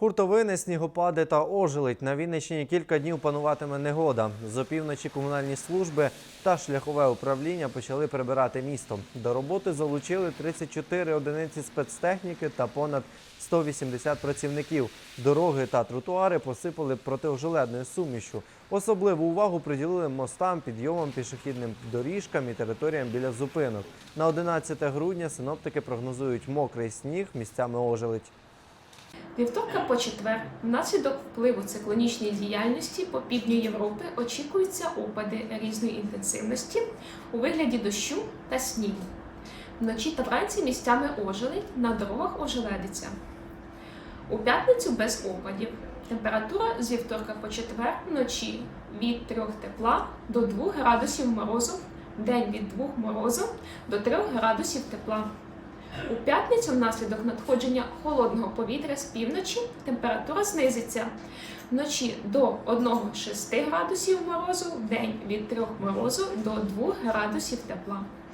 Хуртовини, снігопади та ожеледь. На Вінниччині кілька днів пануватиме негода. З опівночі комунальні служби та шляхове управління почали прибирати місто. До роботи залучили 34 одиниці спецтехніки та понад 180 працівників. Дороги та тротуари посипали протиожеледною сумішю. Особливу увагу приділили мостам, підйомам, пішохідним доріжкам і територіям біля зупинок. На 11 грудня синоптики прогнозують мокрий сніг, місцями ожеледь. Вівторка по четвер, внаслідок впливу циклонічної діяльності по півдню Європи очікуються опади різної інтенсивності у вигляді дощу та снігу. Вночі та вранці місцями ожеледь, на дорогах ожеледиться. У п'ятницю без опадів. Температура з вівторка по четвер вночі від 3 тепла до 2 градусів морозу, день від 2 морозу до 3 градусів тепла. У п'ятницю внаслідок надходження холодного повітря з півночі температура знизиться. Вночі до 1-6 градусів морозу, вдень від 3 морозу до 2 градусів тепла.